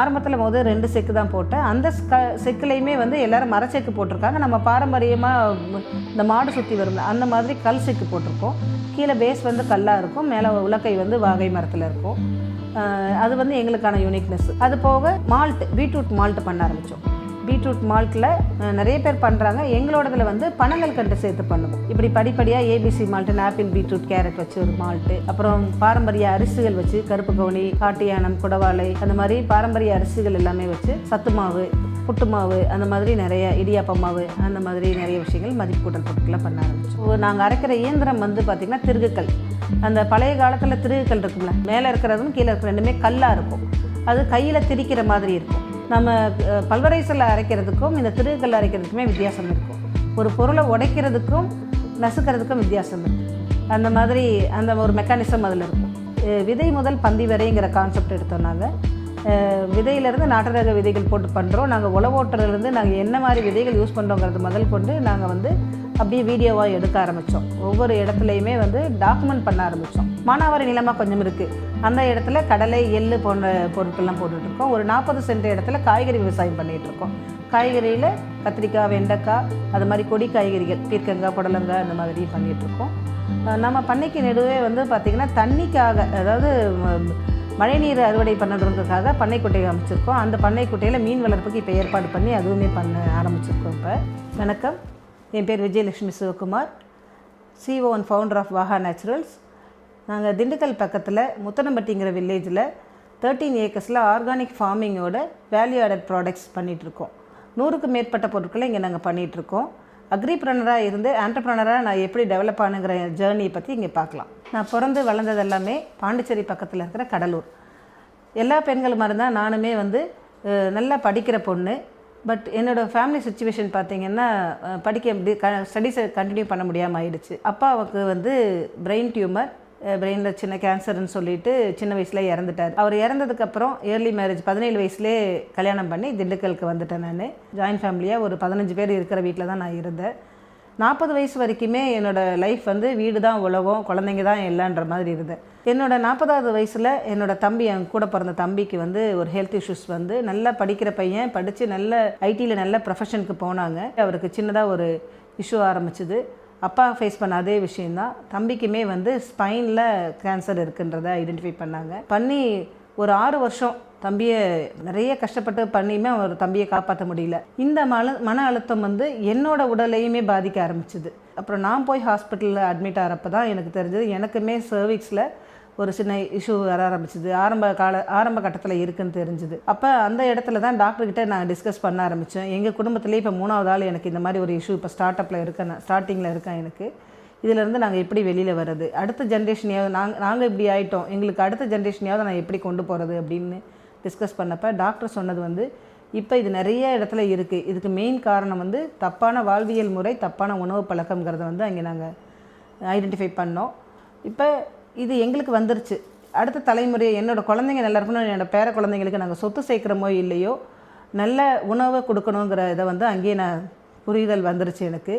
ஆரம்பத்தில் போது ரெண்டு செக்கு தான் போட்டேன். அந்த க செக்குலையுமே வந்து எல்லாரும் மரச்செக்கு போட்டிருக்காங்க. நம்ம பாரம்பரியமாக இந்த மாடு சுற்றி வரும் அந்த மாதிரி கல் செக்கு போட்டிருக்கோம். கீழே பேஸ் வந்து கல்லாக இருக்கும் மேலே உலக்கை வந்து வாகை மரத்தில் இருக்கும். அது வந்து எங்களுக்கான யூனிக்னஸ் அது போக மால்ட் பீட்ரூட் மால்ட் பண்ண ஆரம்பித்தோம் பீட்ரூட் மால்ட்டில் நிறைய பேர் பண்ணுறாங்க எங்களோடதில் வந்து பனங்கள் கண்டு சேர்த்து பண்ணுவோம். இப்படி படிப்படியாக A B C malt apple beetroot carrot வச்சு ஒரு மால்ட்டு அப்புறம் பாரம்பரிய அரிசிகள் வச்சு கருப்பு கவுனி காட்டியானம் குடவாளை அந்த மாதிரி பாரம்பரிய அரிசிகள் எல்லாமே வச்சு சத்து மாவு புட்டு மாவு அந்த மாதிரி நிறைய இடியாப்ப மாவு அந்த மாதிரி நிறைய விஷயங்கள் மதிப்பு கூட்டல் பொருட்களை பண்ண ஆரம்பிச்சோம். நாங்கள் அரைக்கிற இயந்திரம் வந்து பார்த்திங்கன்னா திருகுக்கல். அந்த பழைய காலத்தில் திருகுக்கல் இருக்கும்ல மேலே இருக்கிறதும் கீழே இருக்கிற ரெண்டுமே கல்லாக இருக்கும். அது கையில் திரிக்கிற மாதிரி இருக்கும். நம்ம பல்வரைசலில் அரைக்கிறதுக்கும் இந்த திருகுக்கல் அரைக்கிறதுக்குமே வித்தியாசம் இருக்கும். ஒரு பொருளை உடைக்கிறதுக்கும் நசுக்கிறதுக்கும் வித்தியாசம் இருக்குது அந்த மாதிரி அந்த ஒரு மெக்கானிசம் அதில் இருக்கும். விதை முதல் பந்தி வரைங்கிற கான்செப்ட் எடுத்தோம் நாங்கள் விதையிலேருந்து நாட்டு ரக விதைகள் போட்டு பண்ணுறோம் நாங்கள் உழவோட்டுறதுலேருந்து நாங்கள் என்ன மாதிரி விதைகள் யூஸ் பண்ணுறோங்கிறது முதல் கொண்டு நாங்கள் வந்து அப்படியே வீடியோவாக எடுக்க ஆரம்பித்தோம் ஒவ்வொரு இடத்துலையுமே வந்து டாக்குமெண்ட் பண்ண ஆரம்பித்தோம் மானாவாரி நிலமாக கொஞ்சம் இருக்குது அந்த இடத்துல கடலை எள்ளு போன்ற பொருட்கள்லாம் போட்டுட்ருக்கோம் ஒரு நாற்பது சென்ட் இடத்துல காய்கறி விவசாயம் பண்ணிகிட்டு இருக்கோம். காய்கறியில் கத்திரிக்காய் வெண்டைக்காய் அது மாதிரி கொடி காய்கறிகள் பீர்க்கங்காய் புடலங்காய் அந்த மாதிரி பண்ணிகிட்ருக்கோம் நம்ம பண்ணைக்கு நடுவே வந்து பார்த்திங்கன்னா தண்ணிக்காக அதாவது மழைநீர் அறுவடை பண்ணுறதுக்காக பண்ணைக்குட்டையை அமைச்சிருக்கோம். அந்த பண்ணைக்குட்டையில் மீன் வளர்ப்புக்கு இப்போ ஏற்பாடு பண்ணி அதுவுமே பண்ண ஆரம்பிச்சிருக்கோம் இப்போ. வணக்கம். என் பேர் Vijayalakshmi Sivakumar CEO and founder of Vaaha Naturals நாங்கள் திண்டுக்கல் பக்கத்தில் முத்தனம்பட்டிங்கிற வில்லேஜில் தேர்ட்டீன் ஏக்கர்ஸில் ஆர்கானிக் ஃபார்மிங்கோட வேல்யூ ஆடட் ப்ராடக்ட்ஸ் பண்ணிகிட்ருக்கோம் நூறுக்கு மேற்பட்ட பொருட்களை இங்கே நாங்கள் பண்ணிகிட்ருக்கோம் அக்ரிப்ரனராக இருந்து ஆண்டர்ப்ரனராக நான் எப்படி டெவலப் ஆனுங்கிற ஜேர்னியை பற்றி இங்கே பார்க்கலாம் நான் பிறந்து வளர்ந்தது எல்லாமே பாண்டிச்சேரி பக்கத்தில் இருக்கிற கடலூர். எல்லா பெண்கள் மாதிரி தான் நானுமே வந்து நல்லா படிக்கிற பொண்ணு பட் என்னோடய ஃபேமிலி சுச்சுவேஷன் பார்த்தீங்கன்னா படிக்க படிக்க க ஸ்டடீஸை கண்டினியூ பண்ண முடியாமல் ஆயிடுச்சு. அப்பாவுக்கு வந்து பிரெயின் டியூமர் பிரெயினில் சின்ன கேன்சர்னு சொல்லிட்டு சின்ன வயசில் இறந்துட்டார். அவர் இறந்ததுக்கப்புறம் ஏர்லி மேரேஜ் பதினேழு வயசுலேயே கல்யாணம் பண்ணி திண்டுக்கலுக்கு வந்துட்டேன் நான். ஜாயின்ட் ஃபேமிலியாக ஒரு பதினஞ்சு பேர் இருக்கிற வீட்டில் தான் நான் இருந்தேன். நாற்பது வயசு வரைக்குமே என்னோடய லைஃப் வந்து வீடு தான் உலகம் குழந்தைங்க தான் இல்லைன்ற மாதிரி இருந்தேன் என்னோட நாற்பதாவது வயசில் என்னோட தம்பி என் கூட பிறந்த தம்பிக்கு வந்து ஒரு ஹெல்த் இஷ்யூஸ் வந்து நல்லா படிக்கிற பையன் படித்து நல்ல ஐடியில் நல்ல ப்ரொஃபஷனுக்கு போனாங்க. அவருக்கு சின்னதாக ஒரு இஷ்யூ ஆரம்பிச்சுது. அப்பா ஃபேஸ் பண்ண அதே விஷயந்தான் தம்பிக்குமே வந்து ஸ்பைனில் கேன்சர் இருக்குன்றதை ஐடென்டிஃபை பண்ணாங்க. பண்ணி ஒரு ஆறு வருஷம் தம்பியை நிறைய கஷ்டப்பட்டு பண்ணியுமே அவர் தம்பியை காப்பாற்ற முடியல. இந்த மன மன அழுத்தம் வந்து என்னோட உடலையுமே பாதிக்க ஆரம்பிச்சுது. அப்புறம் நான் போய் ஹாஸ்பிட்டலில் அட்மிட் ஆகிறப்ப தான் எனக்கு தெரிஞ்சது. எனக்குமே சர்விக்ஸில் ஒரு சின்ன இஷ்யூ வர ஆரம்பிச்சிது. ஆரம்ப கால ஆரம்ப கட்டத்தில் இருக்குன்னு தெரிஞ்சுது. அப்போ அந்த இடத்துல தான் டாக்டர்கிட்ட நான் டிஸ்கஸ் பண்ண ஆரம்பித்தேன் எங்கள் குடும்பத்துலேயே இப்போ மூணாவது ஆள் எனக்கு இந்த மாதிரி ஒரு இஷ்யூ இப்போ ஸ்டார்ட் அப்பில் இருக்கேன் ஸ்டார்டிங்கில் இருக்கேன் எனக்கு. இதிலேருந்து நாங்கள் எப்படி வெளியில் வர்றது? அடுத்த ஜென்ரேஷனையாவது நாங்கள் நாங்கள் இப்படி ஆகிட்டோம் எங்களுக்கு அடுத்த ஜென்ரேஷனையாவது நான் எப்படி கொண்டு போகிறது அப்படின்னு டிஸ்கஸ் பண்ணப்போ டாக்டர் சொன்னது வந்து இப்போ இது நிறைய இடத்துல இருக்குது இதுக்கு மெயின் காரணம் வந்து தப்பான வாழ்வியல் முறை தப்பான உணவு பழக்கங்கிறத வந்து அங்கே நாங்கள் ஐடென்டிஃபை பண்ணோம். இப்போ இது எங்களுக்கு வந்துருச்சு. அடுத்த தலைமுறை என்னோடய குழந்தைங்க நல்லா இருக்கணும் என்னோட பேர குழந்தைங்களுக்கு நாங்கள் சொத்து சேர்க்குறமோ இல்லையோ நல்ல உணவை கொடுக்கணுங்கிற இதை வந்து அங்கேயே நான் புரிதல் வந்துருச்சு எனக்கு.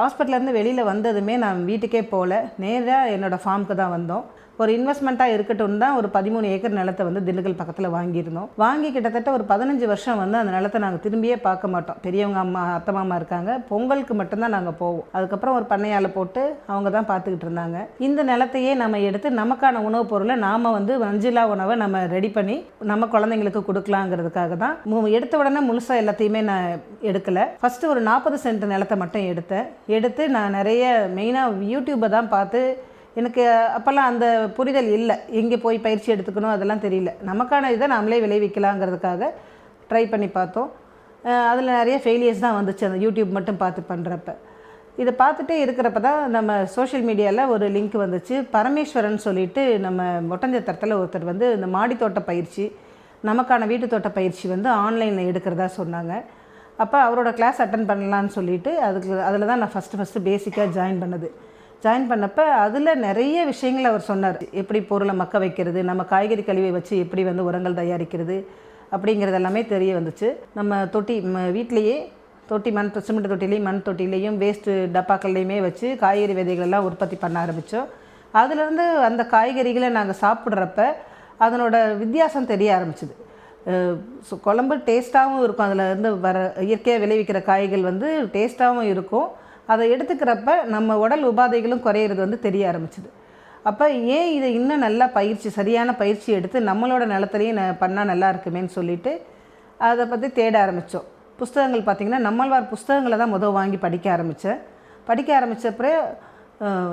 ஹாஸ்பிட்டல்லேருந்து வெளியில் வந்ததுமே நான் வீட்டுக்கே போகல. நேராக என்னோடய ஃபார்முக்கு தான் வந்தோம். ஒரு இன்வெஸ்ட்மெண்ட்டாக இருக்கட்டும் தான் ஒரு பதிமூணு ஏக்கர் நிலத்தை வந்து திண்டுக்கல் பக்கத்தில் வாங்கியிருந்தோம். வாங்கி கிட்டத்தட்ட ஒரு பதினஞ்சு வருஷம் வந்து அந்த நிலத்தை நாங்கள் திரும்பியே பார்க்க மாட்டோம். பெரியவங்க அம்மா அத்தை மாமா இருக்காங்க. பொங்கலுக்கு மட்டும்தான் நாங்கள் போவோம். அதுக்கப்புறம் ஒரு பண்ணையால் போட்டு அவங்க தான் பார்த்துக்கிட்டு இருந்தாங்க. இந்த நிலத்தையே நம்ம எடுத்து நமக்கான உணவுப் பொருளை நாம் வந்து மஞ்சிலா உணவை நம்ம ரெடி பண்ணி நம்ம குழந்தைங்களுக்கு கொடுக்கலாங்கிறதுக்காக தான். எடுத்த உடனே முழுசாக எல்லாத்தையுமே நான் எடுக்கலை. ஃபஸ்ட்டு ஒரு நாற்பது சென்ட் நிலத்தை மட்டும் எடுத்தேன். எடுத்து நான் நிறைய மெயினாக யூடியூப்பை தான் பார்த்து எனக்கு அப்போல்லாம் அந்த புரிதல் இல்லை. எங்கே போய் பயிற்சி எடுத்துக்கணும் அதெல்லாம் தெரியல. நமக்கான இதை நாமளே விளைவிக்கலாங்கிறதுக்காக ட்ரை பண்ணி பார்த்தோம். அதில் நிறைய ஃபெயிலியர்ஸ் தான் வந்துச்சு. அந்த யூடியூப் மட்டும் பார்த்து பண்ணுறப்ப இதை பார்த்துட்டே இருக்கிறப்ப தான் நம்ம சோஷியல் மீடியாவில் ஒரு லிங்க் வந்துச்சு. பரமேஸ்வரன் சொல்லிட்டு நம்ம ஒட்டஞ்சத்திரத்தில் ஒருத்தர் வந்து இந்த மாடித்தோட்ட பயிற்சி நமக்கான வீட்டு தோட்ட பயிற்சி வந்து ஆன்லைனில் எடுக்கிறதா சொன்னாங்க. அப்போ அவரோட கிளாஸ் அட்டன் பண்ணலான்னு சொல்லிட்டு அதுக்கு அதில் தான் நான் ஃபஸ்ட்டு ஃபஸ்ட்டு பேசிக்காக ஜாயின் பண்ணது. ஜாயின் பண்ணப்போ அதில் நிறைய விஷயங்கள் அவர் சொன்னார். எப்படி பொருளை மக்க வைக்கிறது நம்ம காய்கறி கழிவை வச்சு எப்படி வந்து உரங்கள் தயாரிக்கிறது அப்படிங்கிறது எல்லாமே தெரிய வந்துச்சு. நம்ம தொட்டி வீட்லேயே தொட்டி மண் சிமெண்ட் தொட்டிலையும் மண் தொட்டிலையும் வேஸ்ட்டு டப்பாக்கள்லையுமே வச்சு காய்கறி விதைகள் எல்லாம் உற்பத்தி பண்ண ஆரம்பித்தோம் அதுலேருந்து அந்த காய்கறிகளை நாங்கள் சாப்பிட்றப்ப அதனோட வித்தியாசம் தெரிய ஆரம்பிச்சுது. ஸோ குழம்பு டேஸ்ட்டாகவும் இருக்கும். அதில் இருந்து வர இயற்கையாக விளைவிக்கிற காய்கள் வந்து டேஸ்ட்டாகவும் இருக்கும். அதை எடுத்துக்கிறப்ப நம்ம உடல் உபாதைகளும் குறையிறது வந்து தெரிய ஆரம்பிச்சுது. அப்போ ஏன் இதை இன்னும் நல்லா பயிற்சி சரியான பயிற்சி எடுத்து நம்மளோட நிலத்துலையும் ந பண்ணால் நல்லா இருக்குமேன்னு சொல்லிட்டு அதை பற்றி தேட ஆரம்பித்தோம் புஸ்தகங்கள் பார்த்திங்கன்னா நம்மள்வார் புஸ்தகங்களை தான் முதல் வாங்கி படிக்க ஆரம்பித்தேன் படிக்க ஆரம்பித்தப்பறே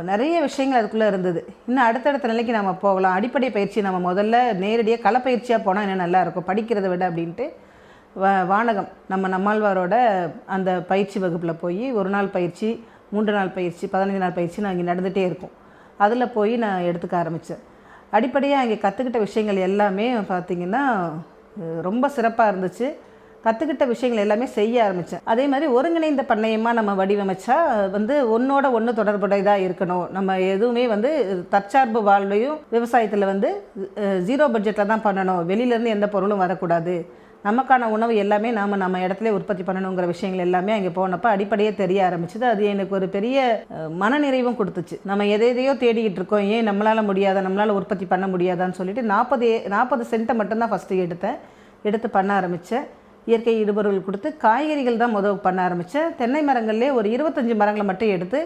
நிறைய விஷயங்கள் அதுக்குள்ளே இருந்தது. இன்னும் அடுத்தடுத்த நிலைக்கு நம்ம போகலாம். அடிப்படை பயிற்சி நம்ம முதல்ல நேரடியாக களப்பயிற்சியாக போனால் இன்னும் நல்லாயிருக்கும் படிக்கிறத விட அப்படின்ட்டு வானகம் நம்ம நம்மாழ்வாரோட அந்த பயிற்சி வகுப்பில் போய் ஒரு நாள் பயிற்சி மூன்று நாள் பயிற்சி பதினஞ்சு நாள் பயிற்சி நான் இங்கே நடந்துகிட்டே இருக்கும். அதில் போய் நான் எடுத்துக்க ஆரம்பித்தேன் அடிப்படையாக இங்கே கற்றுக்கிட்ட விஷயங்கள் எல்லாமே பார்த்திங்கன்னா ரொம்ப சிறப்பாக இருந்துச்சு. கற்றுக்கிட்ட விஷயங்கள் எல்லாமே செய்ய ஆரம்பித்தேன் அதே மாதிரி ஒருங்கிணைந்த பண்ணையமாக நம்ம வடிவமைச்சா வந்து ஒன்றோட ஒன்று தொடர்புடையதாக இருக்கணும். நம்ம எதுவுமே வந்து தற்சார்பு வாழ்வையும் விவசாயத்தில் வந்து ஜீரோ பட்ஜெட்டில் தான் பண்ணணும். வெளியிலேருந்து எந்த பொருளும் வரக்கூடாது. நமக்கான உணவு எல்லாமே நாம் நம்ம இடத்துல உற்பத்தி பண்ணணுங்கிற விஷயங்கள் எல்லாமே அங்கே போனப்போ அடிப்படையே தெரிய ஆரம்பிச்சுது. அது எனக்கு ஒரு பெரிய மனநிறைவும் கொடுத்துச்சு. நம்ம எதை எதையோ தேடிக்கிட்டு இருக்கோம். ஏன் நம்மளால் முடியாதா நம்மளால் உற்பத்தி பண்ண முடியாதான்னு சொல்லிட்டு நாற்பது நாற்பது சென்ட்டை மட்டும்தான் ஃபஸ்ட்டு எடுத்தேன். எடுத்து பண்ண ஆரம்பித்தேன் இயற்கை இடுபொருள் கொடுத்து காய்கறிகள் தான் முதல் பண்ண ஆரம்பித்தேன் தென்னை மரங்கள்லேயே ஒரு இருபத்தஞ்சி மரங்களை மட்டும் எடுத்து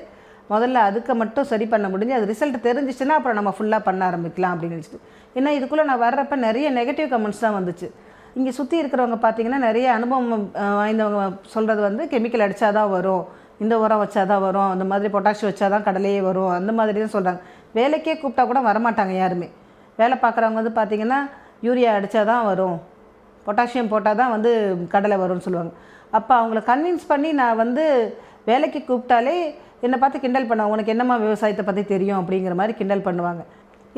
முதல்ல அதுக்கு மட்டும் சரி பண்ண முடிஞ்சு அது ரிசல்ட் தெரிஞ்சிச்சுன்னா அப்புறம் நம்ம ஃபுல்லாக பண்ண ஆரம்பிக்கலாம் அப்படின்னு நினச்சிட்டு. ஏன்னா இதுக்குள்ளே நான் வர்றப்ப நிறைய நெகட்டிவ் கமெண்ட்ஸ் தான் வந்துச்சு. இங்கே சுற்றி இருக்கிறவங்க பார்த்தீங்கன்னா நிறைய அனுபவம் வாய்ந்தவங்க சொல்கிறது வந்து கெமிக்கல் அடித்தா தான் வரும். இந்த உரம் வச்சா தான் வரும். அந்த மாதிரி பொட்டாஷ் வச்சா தான் கடலையே வரும். அந்த மாதிரி தான் சொல்கிறாங்க வேலைக்கே கூப்பிட்டா கூட வரமாட்டாங்க யாருமே. வேலை பார்க்குறவங்க வந்து பார்த்திங்கன்னா யூரியா அடித்தா தான் வரும். பொட்டாசியம் போட்டால் தான் வந்து கடலை வரும்னு சொல்லுவாங்க. அப்போ அவங்கள கன்வின்ஸ் பண்ணி நான் வந்து வேலைக்கு கூப்பிட்டாலே என்னை பார்த்து கிண்டல் பண்ணுவாங்க. உனக்கு என்னம்மா விவசாயத்தை பற்றி தெரியும்? அப்படிங்கிற மாதிரி கிண்டல் பண்ணுவாங்க.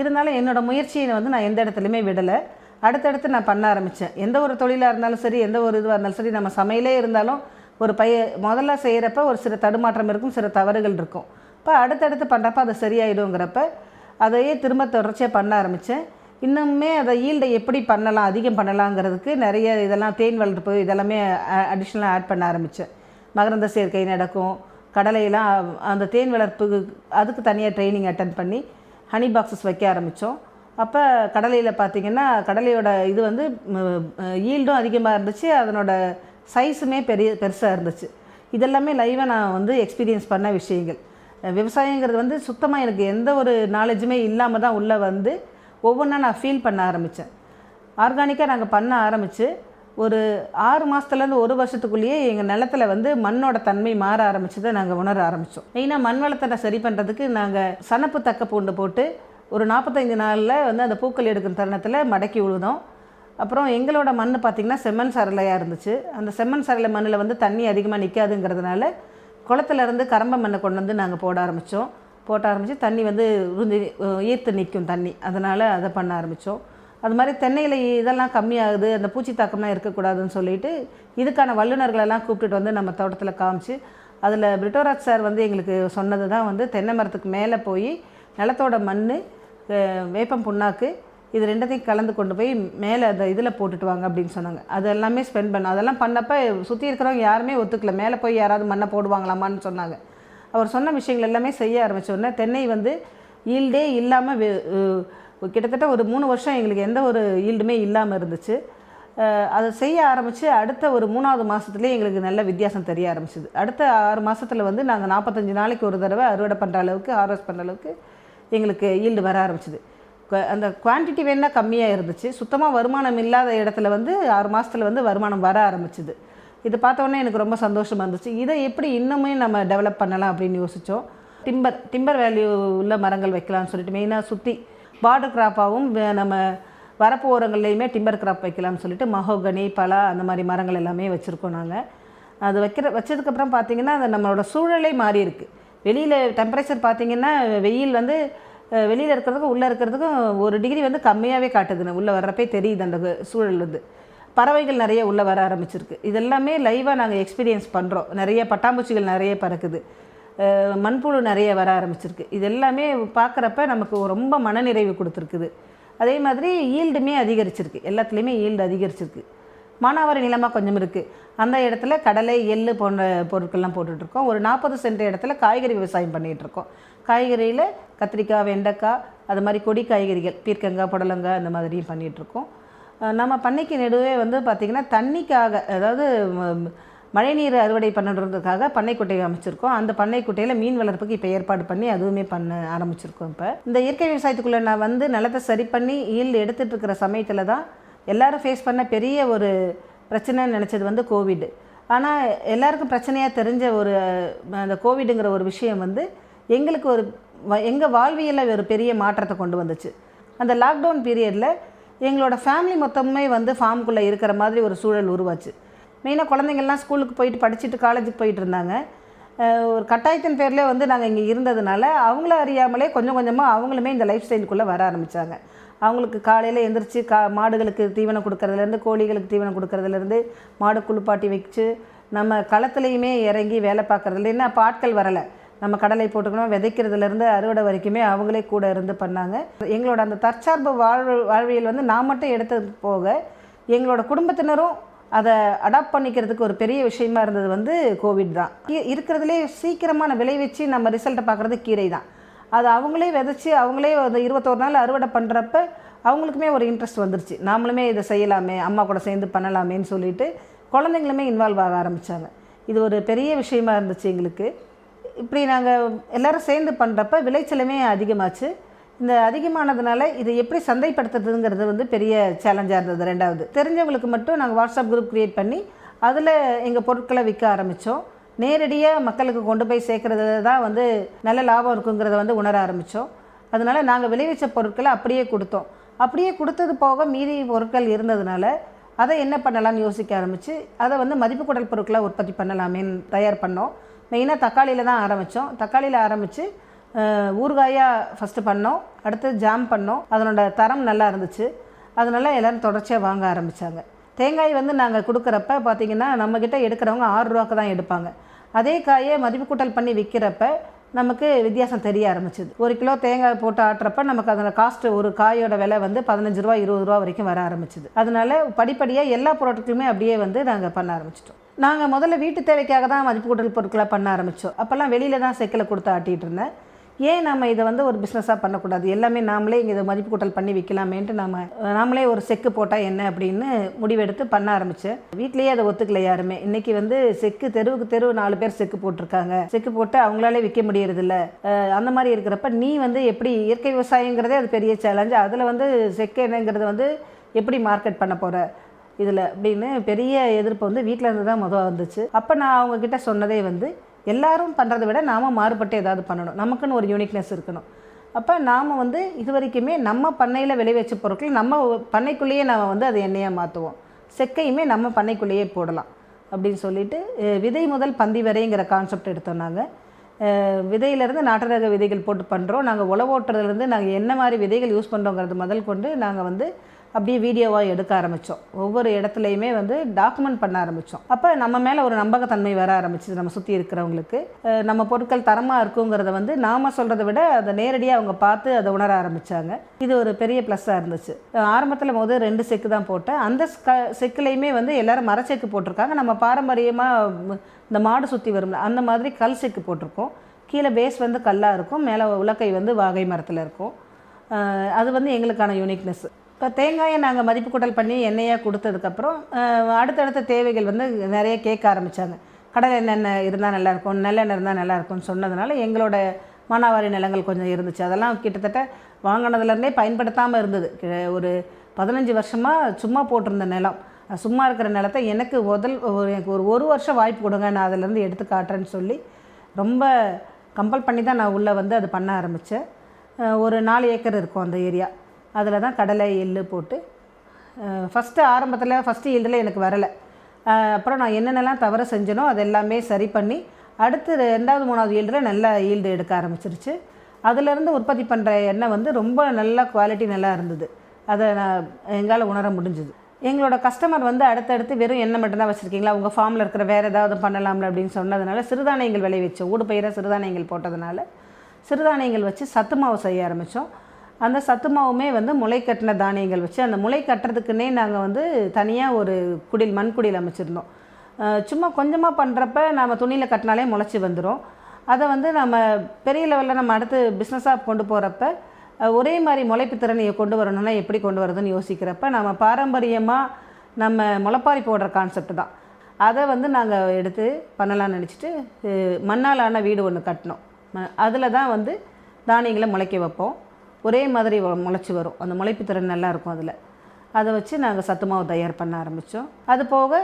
இருந்தாலும் என்னோடய முயற்சியை வந்து நான் எந்த இடத்துலையுமே விடலை. அடுத்தடுத்து நான் பண்ண ஆரம்பித்தேன் எந்த ஒரு தொழிலாக இருந்தாலும் சரி எந்த ஒரு இதுவாக இருந்தாலும் சரி நம்ம சமையலே இருந்தாலும் ஒரு பைய முதல்ல செய்கிறப்ப ஒரு சில தடுமாற்றம் இருக்கும் சில தவறுகள் இருக்கும். இப்போ அடுத்தடுத்து பண்ணுறப்ப அது சரியாயிடுங்கிறப்ப அதையே திரும்ப தொடர்ச்சியாக பண்ண ஆரம்பித்தேன் இன்னுமே அதை ஈல்டை எப்படி பண்ணலாம் அதிகம் பண்ணலாங்கிறதுக்கு நிறைய இதெல்லாம் தேன் வளர்ப்பு இதெல்லாமே அடிஷ்னலாக ஆட் பண்ண ஆரம்பித்தேன் மகரந்த சேர்க்கை நடக்கும். கடலையெல்லாம் அந்த தேன் வளர்ப்புக்கு அதுக்கு தனியாக ட்ரைனிங் அட்டன் பண்ணி ஹனி பாக்ஸஸ் வைக்க ஆரம்பித்தோம் அப்போ கடலையில் பார்த்திங்கன்னா கடலையோட இது வந்து ஈல்டும் அதிகமாக இருந்துச்சு அதனோட சைஸுமே பெரிய பெருசாக இருந்துச்சு. இதெல்லாமே லைவாக நான் வந்து எக்ஸ்பீரியன்ஸ் பண்ண விஷயங்கள். விவசாயங்கிறது வந்து சுத்தமாக எனக்கு எந்த ஒரு நாலேஜுமே இல்லாமல் தான் உள்ளே வந்து ஒவ்வொன்றா நான் ஃபீல் பண்ண ஆரம்பித்தேன் ஆர்கானிக்காக நாங்கள் பண்ண ஆரம்பித்து ஒரு ஆறு மாதத்துலேருந்து ஒரு வருஷத்துக்குள்ளேயே எங்கள் நிலத்துல வந்து மண்ணோட தன்மை மாற ஆரம்பிச்சதை நாங்கள் உணர ஆரம்பித்தோம் மெயினாக மண் வளத்தை சரி பண்ணுறதுக்கு நாங்கள் சனப்பு தக்க பூண்டு போட்டு ஒரு நாற்பத்தைந்து நாளில் வந்து அந்த பூக்கள் எடுக்கும் தருணத்தில் மடக்கி உழுதோம். அப்புறம் எங்களோட மண் பார்த்திங்கன்னா செம்மண் சரலையாக இருந்துச்சு. அந்த செம்மண் சரலை மண்ணில் வந்து தண்ணி அதிகமாக நிற்காதுங்கிறதுனால குளத்துலேருந்து கரம்ப மண்ணை கொண்டு வந்து நாங்கள் போட ஆரம்பித்தோம் போட்ட ஆரம்பித்து தண்ணி வந்து உறிஞ்சி ஈர்த்து நிற்கும் தண்ணி. அதனால் அதை பண்ண ஆரம்பித்தோம் அது மாதிரி தென்னையில் இதெல்லாம் கம்மியாகுது அந்த பூச்சி தாக்கம்லாம் இருக்கக்கூடாதுன்னு சொல்லிட்டு இதுக்கான வல்லுநர்களெல்லாம் கூப்பிட்டுட்டு வந்து நம்ம தோட்டத்தில் காமிச்சு அதில் பிரிட்டோராஜ் சார் வந்து எங்களுக்கு சொன்னது தான் வந்து தென்னை மரத்துக்கு மேலே போய் நிலத்தோட மண் வேப்பம் புண்ணாக்கு இது ரெண்டத்தையும் கலந்து கொண்டு போய் மேலே அந்த இதில் போட்டுட்டு வாங்க அப்படின்னு சொன்னாங்க. அது எல்லாமே ஸ்பெண்ட் பண்ண அதெல்லாம் பண்ணப்போ சுற்றி இருக்கிறவங்க யாருமே ஒத்துக்கல. மேலே போய் யாராவது மண்ணை போடுவாங்களாமான்னு சொன்னாங்க. அவர் சொன்ன விஷயங்கள் எல்லாமே செய்ய ஆரம்பித்தோடனே தென்னை வந்து ஈல்டே இல்லாமல் கிட்டத்தட்ட ஒரு மூணு வருஷம் எங்களுக்கு எந்த ஒரு ஈல்டுமே இல்லாமல் இருந்துச்சு. அதை செய்ய ஆரம்பித்து அடுத்த ஒரு மூணாவது மாதத்துலேயே எங்களுக்கு நல்ல வித்தியாசம் தெரிய ஆரம்பிச்சிது. அடுத்த ஆறு மாதத்தில் வந்து நாங்கள் நாற்பத்தஞ்சு நாளைக்கு ஒரு தடவை அறுவடை பண்ணுற அளவுக்கு ஹார்வெஸ்ட் பண்ணுற அளவுக்கு எங்களுக்கு ஈல்டு வர ஆரம்பிச்சிது. கு- அந்த குவான்டிட்டி வேணால் கம்மியாக இருந்துச்சு. சுத்தமாக வருமானம் இல்லாத இடத்துல வந்து ஆறு மாதத்தில் வந்து வருமானம் வர ஆரம்பிச்சிது. இது பார்த்தோன்னே எனக்கு ரொம்ப சந்தோஷமாக இருந்துச்சு. இதை எப்படி இன்னுமே நம்ம டெவலப் பண்ணலாம் அப்படின்னு யோசித்தோம் டிம்பர் டிம்பர் வேல்யூ உள்ள மரங்கள் வைக்கலாம்னு சொல்லிட்டு மெயினாக சுற்றி பார்டர் கிராப்பாகவும் நம்ம வரப்பு ஓரங்கள்லையுமே டிம்பர் கிராப் வைக்கலாம்னு சொல்லிட்டு மஹோகனி பலா அந்த மாதிரி மரங்கள் எல்லாமே வச்சுருக்கோம் நாங்கள் அது வைக்கிற வச்சதுக்கப்புறம் பார்த்தீங்கன்னா அது நம்மளோட சூழலே மாறி இருக்குது வெளியில் டெம்பரேச்சர் பார்த்தீங்கன்னா வெயில் வந்து வெளியில் இருக்கிறதுக்கும் உள்ளே இருக்கிறதுக்கும் ஒரு டிகிரி வந்து கம்மியாகவே காட்டுதுன்னு உள்ளே வர்றப்பே தெரியுது அந்த சூழல் வந்து பறவைகள் நிறைய உள்ளே வர ஆரம்பிச்சிருக்கு. இதெல்லாமே லைவாக நாங்கள் எக்ஸ்பீரியன்ஸ் பண்ணுறோம் நிறைய பட்டாம்பூச்சிகள் நிறைய பறக்குது. மண்புழு நிறைய வர ஆரம்பிச்சிருக்கு. இது எல்லாமே பார்க்குறப்ப நமக்கு ரொம்ப மனநிறைவு கொடுத்துருக்குது. அதே மாதிரி ஈல்டுமே அதிகரிச்சிருக்கு. எல்லாத்துலேயுமே ஈல்டு அதிகரிச்சிருக்கு. மானாவாரி நிலமாக கொஞ்சம் இருக்குது அந்த இடத்துல கடலை எள் போன்ற பொருட்கள்லாம் போட்டுட்ருக்கோம். ஒரு நாற்பது சென்ட் இடத்துல காய்கறி விவசாயம் பண்ணிகிட்ருக்கோம் காய்கறியில் கத்திரிக்காய் வெண்டைக்காய் அது மாதிரி கொடி காய்கறிகள் பீர்க்கங்காய் புடலங்காய் அந்த மாதிரியும் பண்ணிகிட்ருக்கோம் நம்ம பண்ணைக்கு நடுவே வந்து பார்த்திங்கன்னா தண்ணிக்காக அதாவது மழை மழைநீர் அறுவடை பண்ணுறதுக்காக பண்ணைக்குட்டையை அமைச்சிருக்கோம். அந்த பண்ணைக்குட்டையில் மீன் வளர்ப்புக்கு இப்போ ஏற்பாடு பண்ணி அதுவுமே பண்ண ஆரம்பிச்சிருக்கோம் இப்போ. இந்த இயற்கை விவசாயத்துக்குள்ளே நான் வந்து நிலத்தை சரி பண்ணி ஈல்டு எடுத்துகிட்டு இருக்கிற சமயத்தில் தான் எல்லோரும் ஃபேஸ் பண்ண பெரிய ஒரு பிரச்சனைன்னு நினச்சது வந்து கோவிட் ஆனால் எல்லாருக்கும் பிரச்சனையாக தெரிஞ்ச ஒரு அந்த கோவிடுங்கிற ஒரு விஷயம் வந்து எங்களுக்கு ஒரு எங்கள் வாழ்வியலில் ஒரு பெரிய மாற்றத்தை கொண்டு வந்துச்சு. அந்த லாக்டவுன் பீரியடில் எங்களோட ஃபேமிலி மொத்தமே வந்து ஃபார்முக்குள்ளே இருக்கிற மாதிரி ஒரு சூழல் உருவாச்சு. மெயினாக குழந்தைங்கள்லாம் ஸ்கூலுக்கு போயிட்டு படிச்சுட்டு காலேஜுக்கு போயிட்டு இருந்தாங்க. ஒரு கட்டாயத்தின் பேரில் வந்து நாங்கள் இங்கே இருந்ததுனால அவங்கள அறியாமலே கொஞ்சம் கொஞ்சமாக அவங்களுமே இந்த லைஃப் ஸ்டைலுக்குள்ளே வர ஆரம்பித்தாங்க அவங்களுக்கு காலையில் எந்திரிச்சு கா மாடுகளுக்கு தீவனம் கொடுக்கறதுலேருந்து கோழிகளுக்கு தீவனம் கொடுக்கறதுலேருந்து மாடு குளிப்பாட்டி வச்சு நம்ம களத்துலேயுமே இறங்கி வேலை பார்க்குறதுல என்ன அப்போ ஆட்கள் வரலை. நம்ம கடலை போட்டுக்கணும் விதைக்கிறதுலேருந்து அறுவடை வரைக்குமே அவங்களே கூட இருந்து பண்ணாங்க. எங்களோட அந்த தற்சார்பு வாழ்வு வாழ்வியல் வந்து நான் மட்டும் எடுத்தது போக எங்களோட குடும்பத்தினரும் அதை அடாப்ட் பண்ணிக்கிறதுக்கு ஒரு பெரிய விஷயமா இருந்தது வந்து கோவிட் தான். இருக்கிறதுலே சீக்கிரமான விளைவிச்சு நம்ம ரிசல்ட்டை பார்க்குறது கீரை தான் அது அவங்களே விதைச்சி அவங்களே அந்த இருபத்தோரு நாள் அறுவடை பண்ணுறப்ப அவங்களுக்குமே ஒரு இன்ட்ரெஸ்ட் வந்துருச்சு. நாமளுமே இதை செய்யலாமே அம்மா கூட சேர்ந்து பண்ணலாமேன்னு சொல்லிட்டு குழந்தைங்களுமே இன்வால்வ் ஆக ஆரம்பித்தாங்க இது ஒரு பெரிய விஷயமா இருந்துச்சு எங்களுக்கு. இப்படி நாங்கள் எல்லோரும் சேர்ந்து பண்ணுறப்ப விளைச்சலுமே அதிகமாச்சு. இந்த அதிகமானதுனால இதை எப்படி சந்தைப்படுத்துறதுங்கிறது வந்து பெரிய சேலஞ்சாக இருந்தது ரெண்டாவது. தெரிஞ்சவங்களுக்கு மட்டும் நாங்கள் வாட்ஸ்அப் குரூப் க்ரியேட் பண்ணி அதில் எங்கள் பொருட்களை விற்க ஆரம்பித்தோம் நேரடியாக மக்களுக்கு கொண்டு போய் சேர்க்குறது தான் வந்து நல்ல லாபம் இருக்குங்கிறத வந்து உணர ஆரம்பித்தோம் அதனால நாங்கள் விளைவிச்ச பொருட்களை அப்படியே கொடுத்தோம். அப்படியே கொடுத்தது போக மீதி பொருட்கள் இருந்ததுனால அதை என்ன பண்ணலாம்னு யோசிக்க ஆரம்பித்து அதை வந்து மதிப்பு குடல் பொருட்களை உற்பத்தி பண்ணலாமேன்னு தயார் பண்ணோம். மெயினாக தக்காளியில் தான் ஆரம்பித்தோம் தக்காளியில் ஆரம்பித்து ஊறுகாயாக ஃபஸ்ட்டு பண்ணோம். அடுத்து ஜாம் பண்ணோம். அதனோட தரம் நல்லா இருந்துச்சு. அதனால் எல்லோரும் தொடர்ச்சியாக வாங்க ஆரம்பித்தாங்க தேங்காய் வந்து நாங்கள் கொடுக்குறப்ப பார்த்தீங்கன்னா நம்மக்கிட்ட எடுக்கிறவங்க ஆறு ரூபாக்கு தான் எடுப்பாங்க. அதே காயை மதிப்பு கூட்டல் பண்ணி விற்கிறப்ப நமக்கு வித்தியாசம் தெரிய ஆரம்பிச்சிது. ஒரு கிலோ தேங்காய் போட்டு ஆட்டுறப்ப நமக்கு அதோட காஸ்ட் ஒரு காயோட விலை வந்து பதினஞ்சு ரூபா இருபது ரூபா வரைக்கும் வர ஆரம்பிச்சிது. அதனால படிப்படியாக எல்லா பொருட்களுமே அப்படியே வந்து நாங்கள் பண்ண ஆரம்பிச்சிட்டோம். நாங்கள் முதல்ல வீட்டு தேவைக்காக தான் மதிப்பு கூட்டல் பொருட்களை பண்ண ஆரம்பித்தோம் அப்போல்லாம் வெளியில் தான் செக்கில் கொடுத்து ஆட்டிகிட்டு இருந்தேன். ஏன் நம்ம இதை வந்து ஒரு பிஸ்னஸாக பண்ணக்கூடாது? எல்லாமே நாமளே இங்கே இதை மதிப்பு கூட்டல் பண்ணி விற்கலாமேன்ட்டு நம்ம நாமளே ஒரு செக்கு போட்டால் என்ன அப்படின்னு முடிவெடுத்து பண்ண ஆரம்பித்தேன் வீட்லேயே அதை ஒத்துக்கல யாருமே. இன்றைக்கி வந்து செக்கு தெருவுக்கு தெருவு நாலு பேர் செக்கு போட்டிருக்காங்க. செக்கு போட்டு அவங்களாலே விற்க முடியறதில்ல. அந்த மாதிரி இருக்கிறப்ப நீ வந்து எப்படி இயற்கை விவசாயங்கிறதே அது பெரிய சேலஞ்சு அதில் வந்து செக்கு என்னங்கிறது வந்து எப்படி மார்க்கெட் பண்ண போகிற இதில் அப்படின்னு பெரிய எதிர்ப்பு வந்து வீட்டில் இருந்து தான் மொதல் வந்துச்சு. அப்போ நான் அவங்கக்கிட்ட சொன்னதே வந்து எல்லாரும் பண்ணுறதை விட நாம் மாறுபட்டு ஏதாவது பண்ணணும். நமக்குன்னு ஒரு யூனிக்னஸ் இருக்கணும். அப்போ நாம் வந்து இது வரைக்குமே நம்ம பண்ணையில் விளைவிச்ச பொருட்கள் நம்ம பண்ணைக்குள்ளேயே நாம் வந்து அதை எண்ணெயாக மாற்றுவோம் செக்கையுமே நம்ம பண்ணைக்குள்ளேயே போடலாம் அப்படின்னு சொல்லிட்டு விதை முதல் பந்தி வரைங்கிற கான்செப்ட் எடுத்தோம் நாங்கள் விதையிலேருந்து நாட்டு ரக விதைகள் போட்டு பண்ணுறோம் நாங்கள் உழவோட்டுறதுலேருந்து நாங்கள் என்ன மாதிரி விதைகள் யூஸ் பண்ணுறோங்கிறது முதல் கொண்டு நாங்கள் வந்து அப்படியே வீடியோவாக எடுக்க ஆரம்பித்தோம் ஒவ்வொரு இடத்துலையுமே வந்து டாக்குமெண்ட் பண்ண ஆரம்பித்தோம் அப்போ நம்ம மேலே ஒரு நம்பகத்தன்மை வர ஆரம்பிச்சிது நம்ம சுற்றி இருக்கிறவங்களுக்கு. நம்ம பொருட்கள் தரமாக இருக்குங்கிறத வந்து நாம் சொல்கிறத விட அதை நேரடியாக அவங்க பார்த்து அதை உணர ஆரம்பித்தாங்க இது ஒரு பெரிய ப்ளஸ்ஸாக இருந்துச்சு. ஆரம்பத்தில் போது ரெண்டு செக்கு தான் போட்டேன். அந்த க செக்குலையுமே வந்து எல்லாரும் மரச்செக்கு போட்டிருக்காங்க. நம்ம பாரம்பரியமாக இந்த மாடு சுற்றி வரும் அந்த மாதிரி கல் செக்கு போட்டிருக்கோம். கீழே பேஸ் வந்து கல்லாக இருக்கும். மேலே உலக்கை வந்து வாகை மரத்தில் இருக்கும். அது வந்து எங்களுக்கான யூனிக்னஸ் இப்போ தேங்காயை நாங்கள் மதிப்பு கூட்டல் பண்ணி எண்ணெயாக கொடுத்ததுக்கப்புறம் அடுத்தடுத்த தேவைகள் வந்து நிறைய கேட்க ஆரம்பித்தாங்க கடலை எண்ணெய் இருந்தால் நல்லாயிருக்கும் நல்லெண்ணெய் இருந்தால் நல்லாயிருக்கும்னு சொன்னதுனால எங்களோட மானாவாரி நிலங்கள் கொஞ்சம் இருந்துச்சு. அதெல்லாம் கிட்டத்தட்ட வாங்கினதுலேருந்தே பயன்படுத்தாமல் இருந்தது. ஒரு பதினஞ்சு வருஷமாக சும்மா போட்டிருந்த நிலம். சும்மா இருக்கிற நிலத்தை எனக்கு முதல் ஒரு எனக்கு ஒரு ஒரு வருஷம் வாய்ப்பு கொடுங்க நான் அதிலேருந்து எடுத்து காட்டுறேன்னு சொல்லி ரொம்ப கம்பல் பண்ணி தான் நான் உள்ளே வந்து அது பண்ண ஆரம்பித்தேன் ஒரு நாலு ஏக்கர் இருக்கும் அந்த ஏரியா. அதில் தான் கடலை எள்ளு போட்டு ஃபஸ்ட்டு ஆரம்பத்தில் ஃபஸ்ட்டு ஈல்டில் எனக்கு வரலை. அப்புறம் நான் என்னென்னலாம் தவறு செஞ்சனோ அது எல்லாமே சரி பண்ணி அடுத்து ரெண்டாவது மூணாவது ஈல்டில் நல்ல ஈல்டு எடுக்க ஆரம்பிச்சிருச்சு. அதிலேருந்து உற்பத்தி பண்ணுற எண்ணெய் வந்து ரொம்ப நல்ல குவாலிட்டி நல்லா இருந்தது. அதை நான் எங்களால் உணர முடிஞ்சுது. எங்களோட கஸ்டமர் வந்து அடுத்தடுத்து வெறும் எண்ணெய் மட்டும்தான் வச்சுருக்கீங்களா? உங்கள் ஃபார்மில் இருக்கிற வேறு ஏதாவது பண்ணலாம்ல அப்படின்னு சொன்னதுனால சிறுதானியங்கள் விளைவிச்சோம். ஊடுபயிர சிறுதானியங்கள் போட்டதுனால சிறுதானியங்கள் வச்சு சத்து மாவு செய்ய ஆரம்பித்தோம் அந்த சத்து மாவுமே வந்து முளை கட்டின தானியங்கள் வச்சு அந்த முளை கட்டுறதுக்குன்னே நாங்கள் வந்து தனியாக ஒரு குடில் மண் குடில் அமைச்சிருந்தோம். சும்மா கொஞ்சமாக பண்ணுறப்ப நம்ம துணியில் கட்டினாலே முளைச்சி வந்துடும் அதை வந்து நம்ம பெரிய லெவலில் நம்ம அடுத்து பிஸ்னஸாக கொண்டு போகிறப்ப ஒரே மாதிரி முளைப்பு திறனையை கொண்டு வரணும்னா எப்படி கொண்டு வரதுன்னு யோசிக்கிறப்ப நம்ம பாரம்பரியமாக நம்ம முளைப்பாரி போடுற கான்செப்ட் தான். அதை வந்து நாங்கள் எடுத்து பண்ணலாம்னு நினச்சிட்டு மண்ணாலான வீடு ஒன்று கட்டினோம். அதில் தான் வந்து தானியங்களை முளைக்க வைப்போம். ஒரே மாதிரி முளைச்சி வரும். அந்த முளைப்பு திறன் நல்லா இருக்கும் அதில். அதை வச்சு நாங்கள் சத்து மாவு தயார் பண்ண ஆரம்பித்தோம் அது போக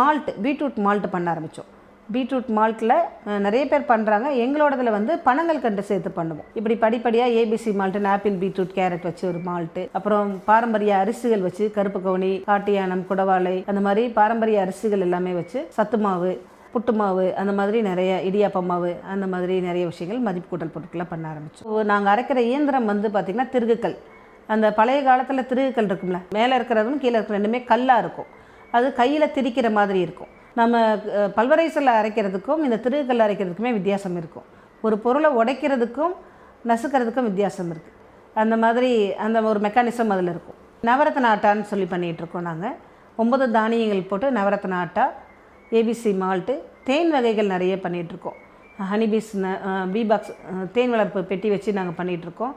மால்ட்டு பீட்ரூட் மால்ட்டு பண்ண ஆரம்பித்தோம் பீட்ரூட் மால்ட்டில் நிறைய பேர் பண்ணுறாங்க எங்களோடதில் வந்து பனங்கள் கண்டு சேர்த்து பண்ணுவோம். இப்படி படிப்படியாக A B C malt apple beetroot carrot வச்சு ஒரு மால்ட்டு அப்புறம் பாரம்பரிய அரிசிகள் வச்சு கருப்பு கவுனி காட்டியானம் குடவாளை அந்த மாதிரி பாரம்பரிய அரிசிகள் எல்லாமே வச்சு சத்து மாவு புட்டு மாவு அந்த மாதிரி நிறைய இடியாப்ப மாவு அந்த மாதிரி நிறைய விஷயங்கள் மதிப்பு கூட்டல் பொருட்களை பண்ண ஆரம்பித்தோம் நாங்கள் அரைக்கிற இயந்திரம் வந்து பார்த்திங்கன்னா திருகுக்கல். அந்த பழைய காலத்தில் திருகுக்கல் இருக்கும்ல மேலே இருக்கிறதும் கீழே இருக்கிற ரெண்டுமே கல்லாக இருக்கும். அது கையில் திரிக்கிற மாதிரி இருக்கும். நம்ம பல்வரைசலில் அரைக்கிறதுக்கும் இந்த திருகுக்கல் அரைக்கிறதுக்குமே வித்தியாசம் இருக்கும். ஒரு பொருளை உடைக்கிறதுக்கும் நசுக்கிறதுக்கும் வித்தியாசம் இருக்குது அந்த மாதிரி அந்த ஒரு மெக்கானிசம் அதில் இருக்கும். நவரத்ன ஆட்டான்னு சொல்லி பண்ணிகிட்டு இருக்கோம் நாங்கள் ஒன்பது தானியங்கள் போட்டு நவரத்ன ஆட்டா ஏபிசி மால்ட்டு தேன் வகைகள் நிறைய பண்ணிகிட்ருக்கோம் ஹனிபீஸ் பீ பாக்ஸ் தேன் வளர்ப்பு பெட்டி வச்சு நாங்கள் பண்ணிகிட்ருக்கோம்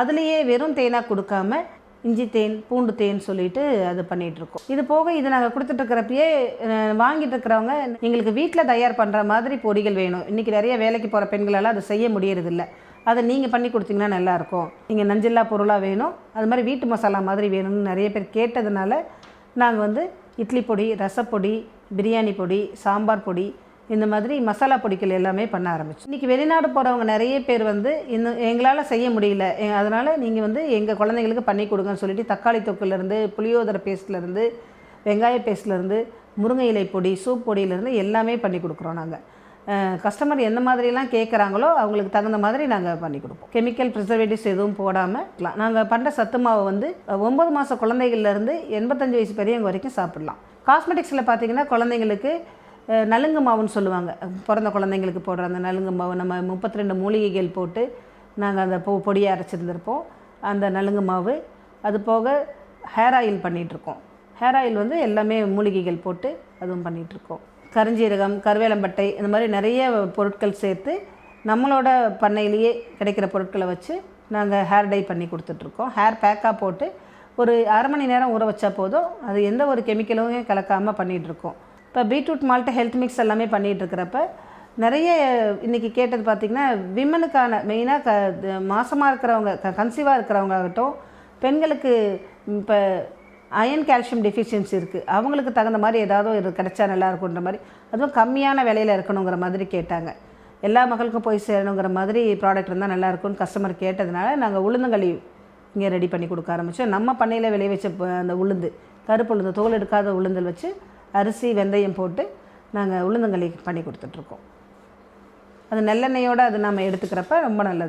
அதுலேயே வெறும் தேனாக கொடுக்காம இஞ்சி தேன் பூண்டு தேன் சொல்லிட்டு அது பண்ணிகிட்ருக்கோம் இது போக இது நாங்கள் கொடுத்துட்ருக்கிறப்பயே வாங்கிட்டு இருக்கிறவங்க எங்களுக்கு வீட்டில் தயார் பண்ணுற மாதிரி பொடிகள் வேணும். இன்றைக்கி நிறைய வேலைக்கு போகிற பெண்களால் அதை செய்ய முடியறதில்ல. அதை நீங்கள் பண்ணி கொடுத்தீங்கன்னா நல்லாயிருக்கும். நீங்கள் நஞ்சில்லா பொருளாக வேணும். அது மாதிரி வீட்டு மசாலா மாதிரி வேணும்னு நிறைய பேர் கேட்டதுனால நாங்கள் வந்து இட்லி பொடி ரசப்பொடி பிரியாணி பொடி சாம்பார் பொடி இந்த மாதிரி மசாலா பொடிகள் எல்லாமே பண்ண ஆரம்பிச்சு. இன்றைக்கி வெளிநாடு போகிறவங்க நிறைய பேர் வந்து இன்னும் எங்களால் செய்ய முடியல. அதனால் நீங்கள் வந்து எங்கள் குழந்தைங்களுக்கு பண்ணி கொடுங்கன்னு சொல்லிட்டு தக்காளி தொக்குலேருந்து புளியோதரை பேஸ்ட்லேருந்து வெங்காய பேஸ்ட்லேருந்து முருங்கை இலை பொடி சூப் பொடியிலேருந்து எல்லாமே பண்ணி கொடுக்குறோம் நாங்கள் கஸ்டமர் எந்த மாதிரிலாம் கேட்குறாங்களோ அவங்களுக்கு தகுந்த மாதிரி நாங்கள் பண்ணி கொடுப்போம். கெமிக்கல் ப்ரிசர்வேட்டிவ்ஸ் எதுவும் போடாமல் நாங்கள் பண்ணுற சத்து மாவு வந்து ஒம்பது மாத குழந்தைகள்லேருந்து எண்பத்தஞ்சு வயசு பெரியவங்க வரைக்கும் சாப்பிட்லாம். காஸ்மெட்டிக்ஸில் பார்த்தீங்கன்னா குழந்தைங்களுக்கு நலுங்கு மாவுன்னு சொல்லுவாங்க. பிறந்த குழந்தைங்களுக்கு போடுற அந்த நலுங்கு மாவு. நம்ம முப்பத்தி ரெண்டு மூலிகைகள் போட்டு நாங்கள் அந்த பொ பொடியை அரைச்சிருந்துருப்போம். அந்த நலுங்கு மாவு. அது போக ஹேர் ஆயில் பண்ணிகிட்ருக்கோம் ஹேர் ஆயில் வந்து எல்லாமே மூலிகைகள் போட்டு அதுவும் பண்ணிகிட்ருக்கோம் கருஞ்சீரகம் கருவேலம்பட்டை இந்த மாதிரி நிறைய பொருட்கள் சேர்த்து நம்மளோட பண்ணையிலேயே கிடைக்கிற பொருட்களை வச்சு நாங்கள் ஹேர் டை பண்ணி கொடுத்துட்ருக்கோம் ஹேர் பேக்காக போட்டு ஒரு அரை மணி நேரம் ஊற வச்சா போதும். அது எந்த ஒரு கெமிக்கலும் கலக்காமல் பண்ணிகிட்ருக்கோம் இப்போ பீட்ரூட் மால்ட்டு ஹெல்த் மிக்ஸ் எல்லாமே பண்ணிகிட்ருக்கிறப்ப நிறைய இன்றைக்கி கேட்டது பார்த்திங்கன்னா விமனுக்கான மெயினாக க மாசமாக இருக்கிறவங்க க கன்சீவாக இருக்கிறவங்க ஆகட்டும் பெண்களுக்கு இப்போ அயன் கால்சியம் டெஃபிஷியன்சி இருக்குது அவங்களுக்கு தகுந்த மாதிரி ஏதாவது ஒரு கிடைச்சா நல்லா இருக்குன்ற மாதிரி அதுவும் கம்மியான விலையில் இருக்கணுங்கிற மாதிரி கேட்டாங்க. எல்லா மக்களுக்கும் போய் சேரணுங்கிற மாதிரி ப்ராடக்ட் இருந்தால் நல்லாயிருக்கும்னு கஸ்டமர் கேட்டதுனால நாங்கள் உளுந்தங்களி இங்கே ரெடி பண்ணி கொடுக்க ஆரம்பித்தோம் நம்ம பண்ணையில் விளைவிச்ச அந்த உளுந்து கருப்பு உளுந்து தோல் எடுக்காத உளுந்தல் வச்சு அரிசி வெந்தயம் போட்டு நாங்கள் உளுந்தங்களி பண்ணி கொடுத்துட்ருக்கோம் அது நல்லெண்ணெயோடு அது நம்ம எடுத்துக்கிறப்ப ரொம்ப நல்லது.